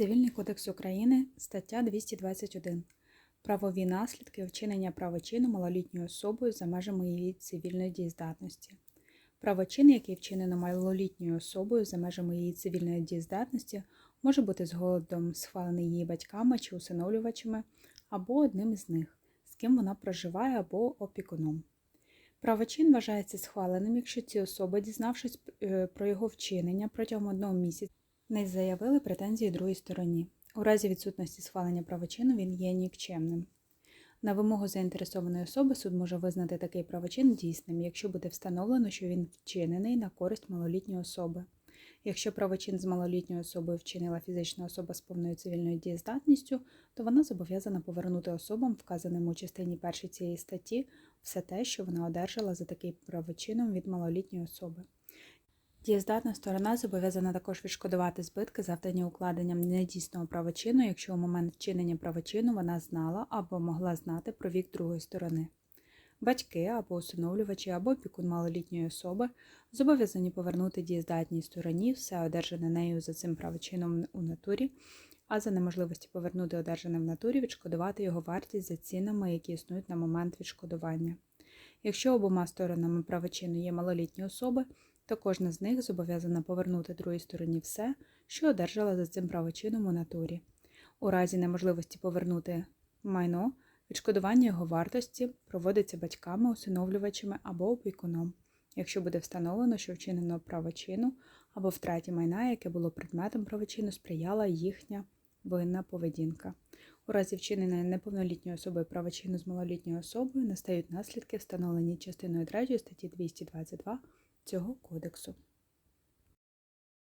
Цивільний кодекс України, стаття 221. Правові наслідки вчинення правочину малолітньою особою за межами її цивільної дієздатності. Правочин, який вчинено малолітньою особою за межами її цивільної дієздатності, може бути згодом схвалений її батьками чи усиновлювачами або одним із них, з ким вона проживає або опікуном. Правочин вважається схваленим, якщо ці особи, дізнавшись е, про його вчинення протягом одного місяця, не заявили претензії другій стороні. У разі відсутності схвалення правочину він є нікчемним. На вимогу заінтересованої особи суд може визнати такий правочин дійсним, якщо буде встановлено, що він вчинений на користь малолітньої особи. Якщо правочин з малолітньою особою вчинила фізична особа з повною цивільною дієздатністю, то вона зобов'язана повернути особам, вказаним у частині першій цієї статті, все те, що вона одержала за таким правочином від малолітньої особи. Дієздатна сторона зобов'язана також відшкодувати збитки, завдані укладенням недійсного правочину, якщо у момент вчинення правочину вона знала або могла знати про вік другої сторони. Батьки або усиновлювачі, або опікун малолітньої особи зобов'язані повернути дієздатній стороні все одержане нею за цим правочином у натурі, а за неможливості повернути одержане в натурі відшкодувати його вартість за цінами, які існують на момент відшкодування. Якщо обома сторонами правочину є малолітні особи, то кожна з них зобов'язана повернути другій стороні все, що одержала за цим правочином у натурі. У разі неможливості повернути майно, відшкодування його вартості проводиться батьками, усиновлювачами або опікуном, якщо буде встановлено, що вчинено правочину або втраті майна, яке було предметом правочину, сприяла їхня винна поведінка. У разі вчинення неповнолітньої особи правочину з малолітньою особою настають наслідки, встановлені частиною 3 статті 222 цього кодексу.